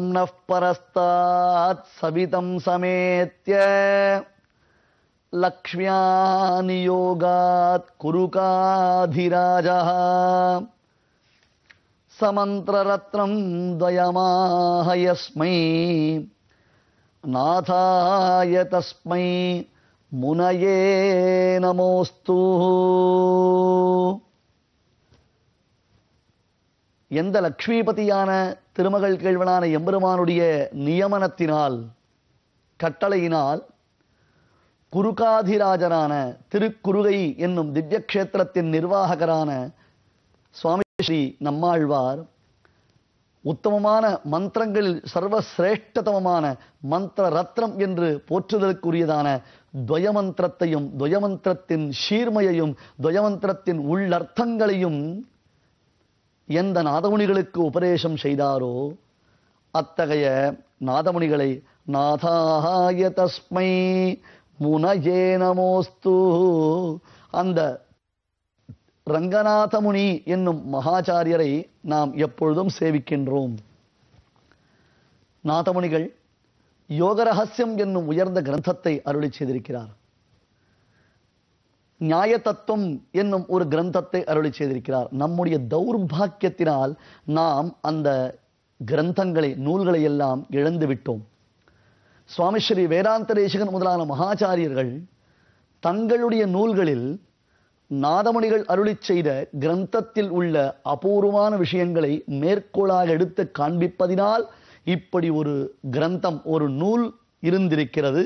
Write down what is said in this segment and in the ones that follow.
नः परस्तात् सवितं समेत्य लक्ष्म्यानि योगात् कुरुकाधिराजः। समन्त्ररत्नं द्वयमाह यस्मै नाथाय तस्मै मुनये नमोऽस्तु। எந்த லக்ஷ்மிபதியான திருமகள் கேள்வனான எம்பெருமானுடைய நியமனத்தினால் கட்டளையினால் குருகாதிராஜரான திருக்குறுகை என்னும் திவ்யக்ஷேத்திரத்தின் நிர்வாகரான சுவாமி ஸ்ரீ நம்மாழ்வார் உத்தமமான மந்திரங்களில் சர்வசிரேஷ்டதமமான மந்திர ரத்னம் என்று போற்றுதலுக்குரியதான துவயமந்திரத்தையும் துவயமந்திரத்தின் சீர்மையையும் துவயமந்திரத்தின் உள்ளர்த்தங்களையும் எந்த நாதமுனிகளுக்கு உபதேசம் செய்தாரோ அத்தகைய நாதமுனிகளை நாதாய தஸ்மை முனஜே நமோஸ்து. அந்த ரங்கநாதமுனி என்னும் மகாச்சாரியரை நாம் எப்பொழுதும் சேவிக்கின்றோம். நாதமுனிகள் யோக ரகசியம் என்னும் உயர்ந்த கிரந்தத்தை அருளி செய்திருக்கிறார். நியாய தத்துவம் என்னும் ஒரு கிரந்தத்தை அருளி செய்திருக்கிறார். நம்முடைய தௌர்பாக்கியத்தினால் நாம் அந்த கிரந்தங்களை நூல்களை எல்லாம் இழந்து விட்டோம். சுவாமி ஸ்ரீ வேதாந்த தேசிகன் முதலான மகாச்சாரியர்கள் தங்களுடைய நூல்களில் நாதமணிகள் அருளி செய்த கிரந்தத்தில் உள்ள அபூர்வமான விஷயங்களை மேற்கோளாக எடுத்து காண்பிப்பதினால் இப்படி ஒரு கிரந்தம் ஒரு நூல் இருந்திருக்கிறது.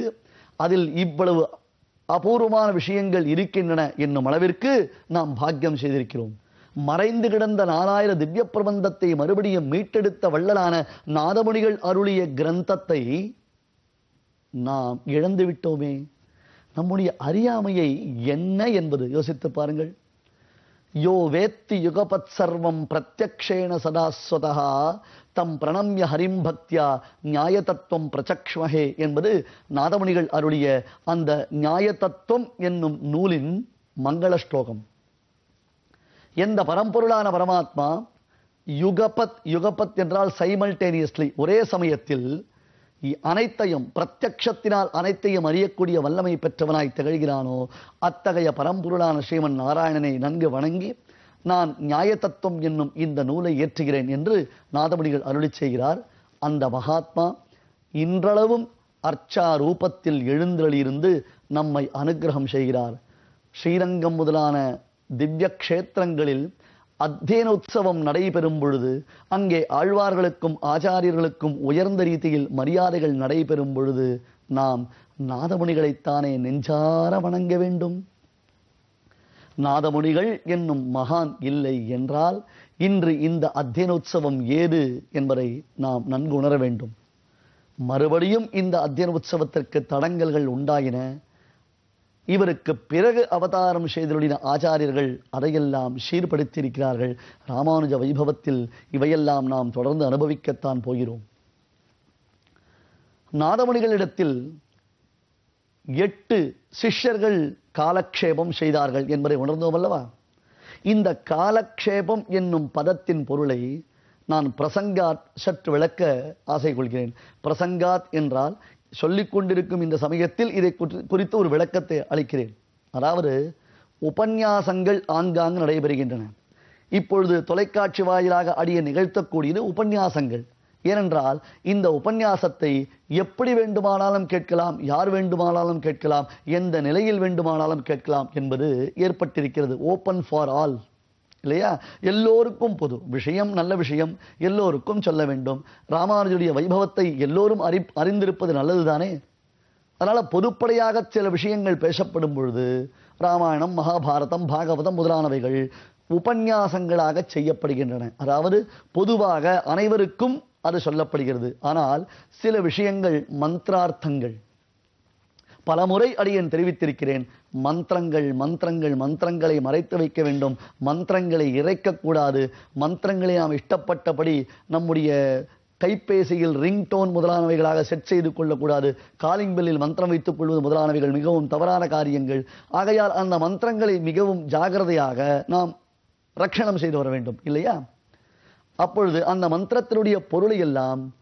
அதில் இவ்வளவு அபூர்வமான விஷயங்கள் இருக்கின்றன என்னும் அளவிற்கு நாம் பாக்கியம் செய்திருக்கிறோம். மறைந்து கிடந்த நாலாயிர திவ்ய பிரபந்தத்தை மறுபடியும் மீட்டெடுத்த வள்ளலான நாதமுனிகள் அருளிய கிரந்தத்தை நாம் இழந்து விட்டோமே. நம்முடைய அறியாமையை என்ன என்பது யோசித்து பாருங்கள். யோ வேத்தி யுகபத் சர்வம் பிரத்யக்ஷேண சதாஸ்வதா தம் பிரணம்ய ஹரிம்பக்தியா நியாயதத்துவம் நியாய தத்துவம் பிரச்சக்ஷ்மஹே என்பது நாதமணிகள் அருளிய அந்த நியாய தத்துவம் என்னும் நூலின் மங்கள ஸ்லோகம் எந்த பரம்பொருளான பரமாத்மா யுகபத் யுகபத் என்றால் சைமல்டேனியஸ்லி ஒரே சமயத்தில் அனைத்தையும் பிரத்யக்ஷத்தினால் அனைத்தையும் அறியக்கூடிய வல்லமை பெற்றவனாய் திகழ்கிறானோ அத்தகைய பரம்பொருளான ஸ்ரீமன் நாராயணனை நன்கு வணங்கி நான் நியாயத்தத்துவம் என்னும் இந்த நூலை ஏற்றுகிறேன் என்று நாதமணிகள் அருளி செய்கிறார். அந்த மகாத்மா இன்றளவும் அர்ச்சா ரூபத்தில் எழுந்தருளியிருந்து நம்மை அனுக்கிரகம் செய்கிறார். ஸ்ரீரங்கம் முதலான திவ்ய கஷேத்திரங்களில் அத்தியன உற்சவம் நடைபெறும் பொழுது அங்கே ஆழ்வார்களுக்கும் ஆச்சாரியர்களுக்கும் உயர்ந்த ரீதியில் மரியாதைகள் நடைபெறும் பொழுது நாம் நாதமுனிகளைத்தானே நெஞ்சார வணங்க வேண்டும். நாதமுனிகள் என்னும் மகான் இல்லை என்றால் இன்று இந்த அத்தியனோத்சவம் ஏது என்பதை நாம் நன்கு உணர வேண்டும். மறுபடியும் இந்த அத்தியன உற்சவத்திற்கு தடங்கல்கள் உண்டாயின. இவருக்கு பிறகு அவதாரம் செய்தருளின ஆச்சாரியர்கள் அதையெல்லாம் சீர்படுத்தியிருக்கிறார்கள். ராமானுஜ வைபவத்தில் இவையெல்லாம் நாம் தொடர்ந்து அனுபவிக்கத்தான் போகிறோம். நாதமணிகளிடத்தில் எட்டு சிஷ்யர்கள் காலக்ஷேபம் செய்தார்கள் என்பதை உணர்ந்தோம் அல்லவா? இந்த காலக்ஷேபம் என்னும் பதத்தின் பொருளை நான் பிரசங்காத் சற்று விளக்க ஆசை கொள்கிறேன். பிரசங்காத் என்றால் சொல்லிக் கொண்டிருக்கும் இந்த சமயத்தில் இதை குறித்து- ஒரு விளக்கத்தை அளிக்கிறேன். அதாவது உபன்யாசங்கள் ஆங்காங்கு நடைபெறுகின்றன. இப்பொழுது தொலைக்காட்சி வாயிலாக அடிய நிகழ்த்தக்கூடியது உபன்யாசங்கள். ஏனென்றால் இந்த உபன்யாசத்தை எப்படி வேண்டுமானாலும் கேட்கலாம் யார் வேண்டுமானாலும் கேட்கலாம் எந்த நிலையில் வேண்டுமானாலும் கேட்கலாம் என்பது ஏற்பட்டிருக்கிறது. ஓப்பன் ஃபார் ஆல் இல்லையா? எல்லோருக்கும் பொது. விஷயம் நல்ல விஷயம். எல்லோருக்கும் சொல்ல வேண்டும். ராமானுஜருடைய வைபவத்தை எல்லோரும் அறி அறிந்திருப்பது நல்லதுதானே? அதனால் பொதுப்படையாக சில விஷயங்கள் பேசப்படும் பொழுது ராமாயணம் மகாபாரதம் பாகவதம் முதலானவைகள் உபன்யாசங்களாக செய்யப்படுகின்றன. அதாவது பொதுவாக அனைவருக்கும் அது சொல்லப்படுகிறது. ஆனால் சில விஷயங்கள் மந்திரார்த்தங்கள். பலமுறை அடியன் தெரிவித்திருக்கிறேன். மந்திரங்கள் மந்திரங்கள் மந்திரங்களை மறைத்து வைக்க வேண்டும். மந்திரங்களை இறைக்கக்கூடாது மந்திரங்களை நாம் இஷ்டப்பட்டபடி நம்முடைய கைபேசியில் ரிங்டோன் முதலானவைகளாக செட் செய்து கொள்ளக்கூடாது. காலிங் பெல்லில் மந்திரம் வைத்துக் கொள்வது முதலானவைகள் மிகவும் தவறான காரியங்கள். ஆகையால் அந்த மந்திரங்களை மிகவும் ஜாகிரதையாக நாம் ரட்சணம் செய்து வர வேண்டும். இல்லையா? அப்பொழுது அந்த மந்திரத்தினுடைய பொருளை எல்லாம்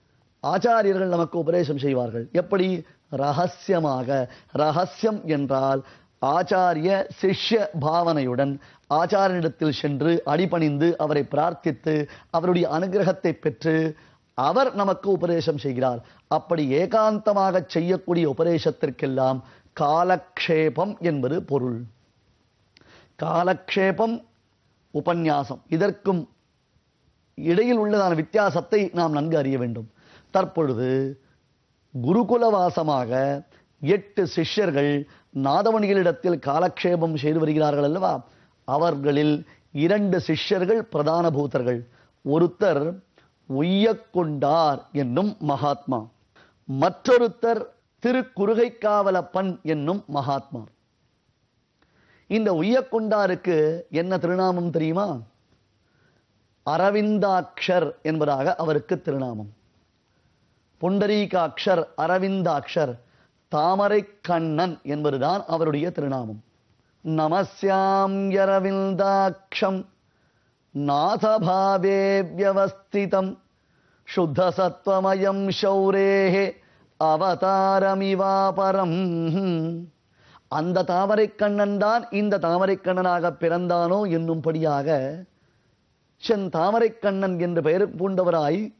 ஆச்சாரியர்கள் நமக்கு உபதேசம் செய்வார்கள். எப்படி? ரகசியமாக. ரகசியம் என்றால் ஆச்சாரிய சிஷ்ய பாவனையுடன் ஆச்சாரியனிடத்தில் சென்று அடிபணிந்து அவரை பிரார்த்தித்து அவருடைய அனுகிரகத்தை பெற்று அவர் நமக்கு உபதேசம் செய்கிறார். அப்படி ஏகாந்தமாக செய்யக்கூடிய உபதேசத்திற்கெல்லாம் காலக்ஷேபம் என்பது பொருள். காலக்ஷேபம் உபன்யாசம். இதற்கும் இடையில் உள்ளதான வித்தியாசத்தை நாம் நன்கு அறிய வேண்டும். தற்பொழுது குருகுலவாசமாக எட்டு சிஷ்யர்கள் நாதமணிகளிடத்தில் காலக்ஷேபம் செய்து வருகிறார்கள் அல்லவா? அவர்களில் இரண்டு சிஷ்யர்கள் பிரதான பூத்தர்கள் ஒருத்தர் உய்யக்கொண்டார் என்னும் மகாத்மா. மற்றொருத்தர் திருக்குறுகைக்காவலப்பன் என்னும் மகாத்மா. இந்த உய்யக்கொண்டாருக்கு என்ன திருநாமம் தெரியுமா? அரவிந்தாட்சர் என்பதாக அவருக்கு திருநாமம். புண்டரீகாட்சர் அரவிந்தாட்சர் தாமரை கண்ணன் என்பதுதான் அவருடைய திருநாமம். நமஸ்யாம் யரவிந்தாட்சம் நாதபாவே வியவஸ்திதம் சுத்தசத்வமயம் சௌரேஹே அவதாரமிவாபரம். அந்த தாமரைக்கண்ணன் தான் இந்த தாமரைக்கண்ணனாக பிறந்தானோ என்னும்படியாக சென் தாமரை கண்ணன் என்று பெயர் பூண்டவராய்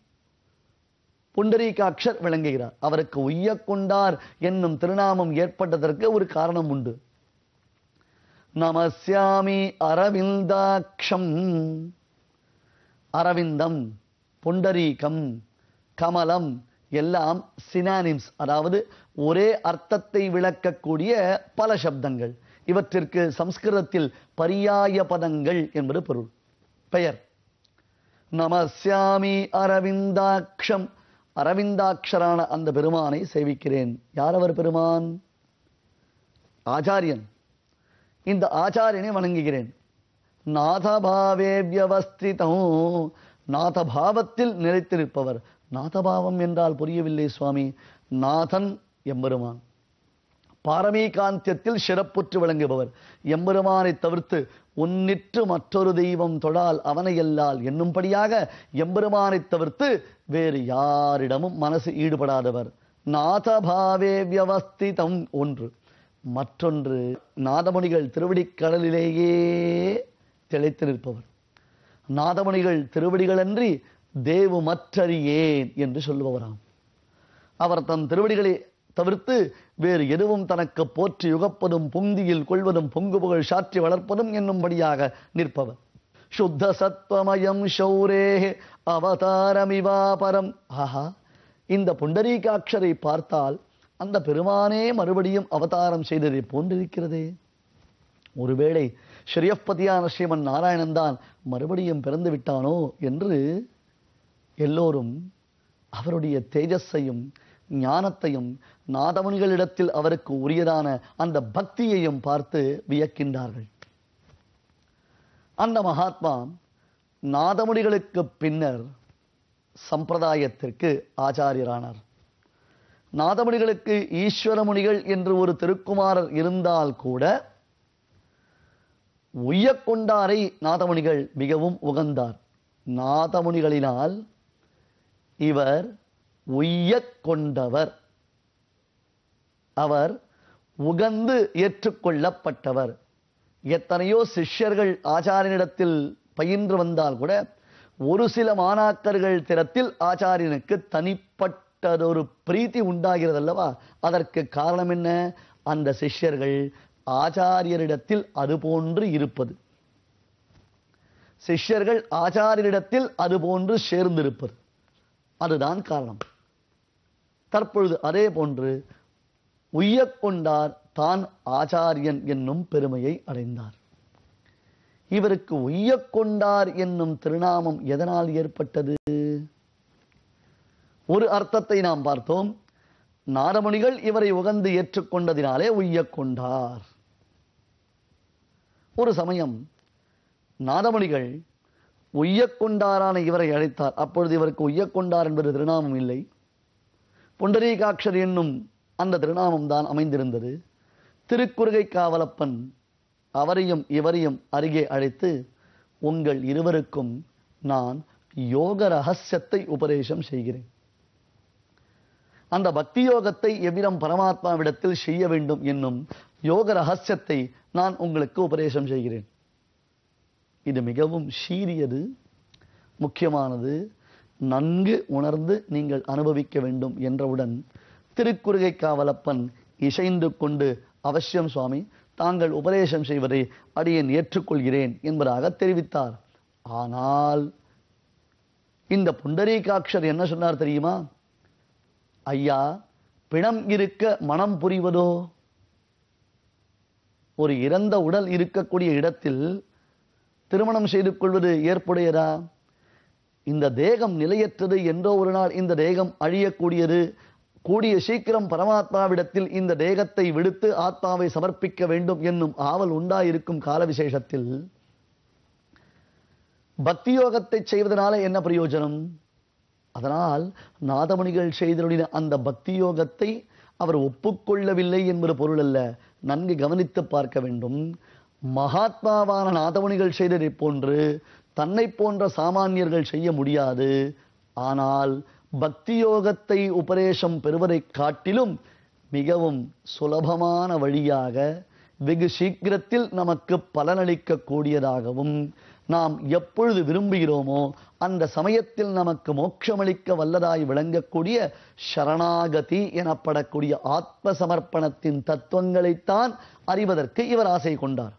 புண்டரீகாட்சர் விளங்குகிறார். அவருக்கு உய்ய கொண்டார் என்னும் திருநாமம் ஏற்பட்டதற்கு ஒரு காரணம் உண்டு. நமசியாமி அரவிந்தாட்சம் அரவிந்தம் புண்டரீகம் கமலம் எல்லாம் சினானிம்ஸ் அதாவது ஒரே அர்த்தத்தை விளக்கக்கூடிய பல சப்தங்கள். இவற்றிற்கு சம்ஸ்கிருதத்தில் பரியாய பதங்கள் என்பது பொருள். பெயர். நமசியாமி அரவிந்தாட்சம் அரவிந்தாட்சரான அந்த பெருமானை சேவிக்கிறேன். யார் அவர் பெருமான்? ஆச்சாரியன். இந்த ஆச்சாரியனை வணங்குகிறேன். நாதபாவே வியவஸ்திதம் நாதபாவத்தில் நிலைத்திருப்பவர். நாதபாவம் என்றால் புரியவில்லை சுவாமி. நாதன் எம்பெருமான். பாரமீகாந்தியத்தில் சிறப்புற்று விளங்குபவர். எம்பெருமானை தவிர்த்து உன்னிற்று மற்றொரு தெய்வம் தொழால் அவனை எல்லால் என்னும்படியாக எம்பெருமானை தவிர்த்து வேறு யாரிடமும் மனசு ஈடுபடாதவர். நாதபாவே வியவஸ்திதம் ஒன்று. மற்றொன்று நாதமணிகள் திருவடிக்கடலிலேயே திளைத்து நிற்பவர். நாதமணிகள் திருவடிகளன்றி தேவு மற்றறியேன் என்று சொல்லுபவராம். அவர் தன் திருவடிகளை தவிர்த்து வேறு எதுவும் தனக்கு போற்றி யுகப்பதும் பொந்தியில் கொள்வதும் பொங்கு புகழ் சாற்றி வளர்ப்பதும் என்னும்படியாக நிற்பவர். சுத்த சத்வமயம் ஷௌரே அவதாரமிவாபரம் ஆஹா இந்த புண்டரீகாட்சரை பார்த்தால் அந்த பெருமானே மறுபடியும் அவதாரம் செய்ததை போன்றிருக்கிறதே. ஒருவேளை ஸ்ரீயப்பதியான ஸ்ரீமன் நாராயணன் தான் மறுபடியும் பிறந்து விட்டானோ என்று எல்லோரும் அவருடைய தேஜஸையும் ஞானத்தையும் நாதவன்களிடத்தில் அவருக்கு உரியதான அந்த பக்தியையும் பார்த்து வியக்கின்றார்கள். அந்த மகாத்மா நாதமுனிகளுக்கு பின்னர் சம்பிரதாயத்திற்கு ஆச்சாரியரானார். நாதமுனிகளுக்கு ஈஸ்வரமுனிகள் என்று ஒரு திருக்குமாரர் இருந்தால் கூட உய்யக்கொண்டாரை நாதமுனிகள் மிகவும் உகந்தார். நாதமுனிகளினால் இவர் உய்யக் கொண்டவர் அவர் உகந்து ஏற்றுக்கொள்ளப்பட்டவர். எத்தனையோ சிஷ்யர்கள் ஆச்சாரியனிடத்தில் பயின்று வந்தால் கூட ஒரு சில மாணாக்கர்கள் திறத்தில் ஆச்சாரியனுக்கு தனிப்பட்டதொரு பிரீத்தி உண்டாகிறது அல்லவா அதற்கு காரணம் என்ன? அந்த சிஷ்யர்கள் ஆச்சாரியரிடத்தில் அதுபோன்று இருப்பது. சிஷ்யர்கள் ஆச்சாரியரிடத்தில் அதுபோன்று சேர்ந்திருப்பது. அதுதான் காரணம். தற்பொழுது அதே போன்று உய்யக்கொண்டார் தான் ஆச்சாரியன் என்னும் பெருமையை அடைந்தார். இவருக்கு உய்யக்கொண்டார் என்னும் திருநாமம் எதனால் ஏற்பட்டது? ஒரு அர்த்தத்தை நாம் பார்த்தோம். நாதமுனிகள் இவரை உகந்து ஏற்றுக்கொண்டதினாலே உய்யக்கொண்டார். ஒரு சமயம் நாதமணிகள் உய்யக்கொண்டாரான இவரை அழைத்தார். அப்பொழுது இவருக்கு உய்யக்கொண்டார் என்பது திருநாமம் இல்லை. புண்டரீகாட்சர் என்னும் அந்த திருநாமம்தான் அமைந்திருந்தது. திருக்குறுகை காவலப்பன் அவரையும் இவரையும் அருகே அழைத்து உங்கள் இருவருக்கும் நான் யோக ரகசியத்தை உபதேசம் செய்கிறேன். அந்த பக்தி யோகத்தை எவ்விதம் பரமாத்மாவிடத்தில் செய்ய வேண்டும் என்னும் யோக ரகசியத்தை நான் உங்களுக்கு உபதேசம் செய்கிறேன். இது மிகவும் சீரியது முக்கியமானது. நன்கு உணர்ந்து நீங்கள் அனுபவிக்க வேண்டும் என்றவுடன் திருக்குறுகை காவலப்பன் இசைந்து கொண்டு அவசியம் சுவாமி தாங்கள் உபதேசம் செய்வதை அடியேன் ஏற்றுக்கொள்கிறேன் என்பதாக தெரிவித்தார். ஆனால் இந்த புண்டரீகாட்சர் என்ன சொன்னார் தெரியுமா? ஐயா பிணம் இருக்க மனம் புரிவதோ? ஒரு இறந்த உடல் இருக்கக்கூடிய இடத்தில் திருமணம் செய்து கொள்வது ஏற்புடையதா? இந்த தேகம் நிலையற்றது என்றோ ஒரு நாள் இந்த தேகம் அழியக்கூடியது. கூடிய சீக்கிரம் பரமாத்மாவிடத்தில் இந்த தேகத்தை விடுத்து ஆத்மாவை சமர்ப்பிக்க வேண்டும் என்னும் ஆவல் உண்டாயிருக்கும் கால விசேஷத்தில் பக்தி யோகத்தை செய்வதனால என்ன பிரயோஜனம்? அதனால் நாதமணிகள் செய்தருடைய அந்த பக்தி யோகத்தை அவர் ஒப்புக்கொள்ளவில்லை என்பது பொருள் அல்ல நன்கு கவனித்து பார்க்க வேண்டும். மகாத்மாவான நாதமணிகள் செய்ததை போன்று தன்னை போன்ற சாமானியர்கள் செய்ய முடியாது. ஆனால் பக்தி யோகத்தை உபதேசம் பெறுவதைக் காட்டிலும் மிகவும் சுலபமான வழியாக வெகு சீக்கிரத்தில் நமக்கு பலனளிக்கக்கூடியதாகவும் நாம் எப்பொழுது விரும்புகிறோமோ அந்த சமயத்தில் நமக்கு மோட்சமளிக்க வல்லதாய் விளங்கக்கூடிய சரணாகதி எனப்படக்கூடிய ஆத்ம சமர்ப்பணத்தின் தத்துவங்களைத்தான் அறிவதற்கு இவர் ஆசை கொண்டார்.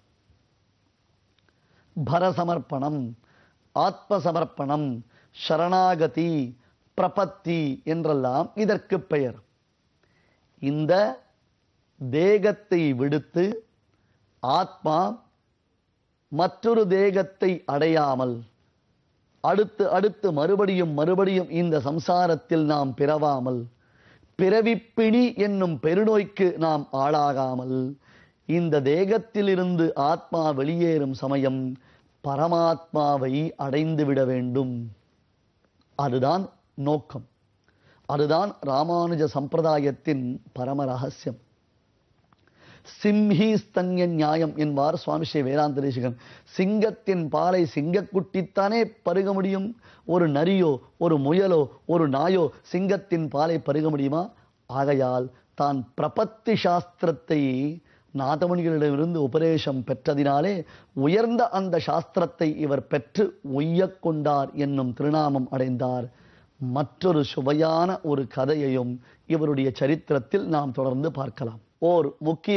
பரசமர்ப்பணம் ஆத்ம சமர்ப்பணம் சரணாகதி பிரபத்தி என்றெல்லாம் இதற்கு பெயர். இந்த தேகத்தை விடுத்து ஆத்மா மற்றொரு தேகத்தை அடையாமல் அடுத்து அடுத்து மறுபடியும் மறுபடியும் இந்த சம்சாரத்தில் நாம் பிறவாமல் பிறவிப்பிணி என்னும் பெருநோய்க்கு நாம் ஆளாகாமல் இந்த தேகத்திலிருந்து ஆத்மா வெளியேறும் சமயம் பரமாத்மாவை அடைந்து விட வேண்டும். அதுதான் நோக்கம். அதுதான் ராமானுஜ சம்பிரதாயத்தின் பரம ரகசியம். சிம்ஹி ஸ்தன்ய நியாயம் என்பார் சுவாமி ஸ்ரீ வேதாந்த தேசிகன் சிங்கத்தின் பாலை சிங்கக்குட்டித்தானே பருக முடியும்? ஒரு நரியோ ஒரு முயலோ ஒரு நாயோ சிங்கத்தின் பாலை பருக முடியுமா? ஆகையால் தான் பிரபத்தி சாஸ்திரத்தை நாதமணிகளிடமிருந்து உபதேசம் பெற்றதினாலே உயர்ந்த அந்த சாஸ்திரத்தை இவர் பெற்று ஒய்யக் கொண்டார் என்னும் திருநாமம் அடைந்தார். மற்றொரு சுவையான ஒரு கதையையும் இவருடைய சரித்திரத்தில் நாம் தொடர்ந்து பார்க்கலாம். ஓர் முக்கிய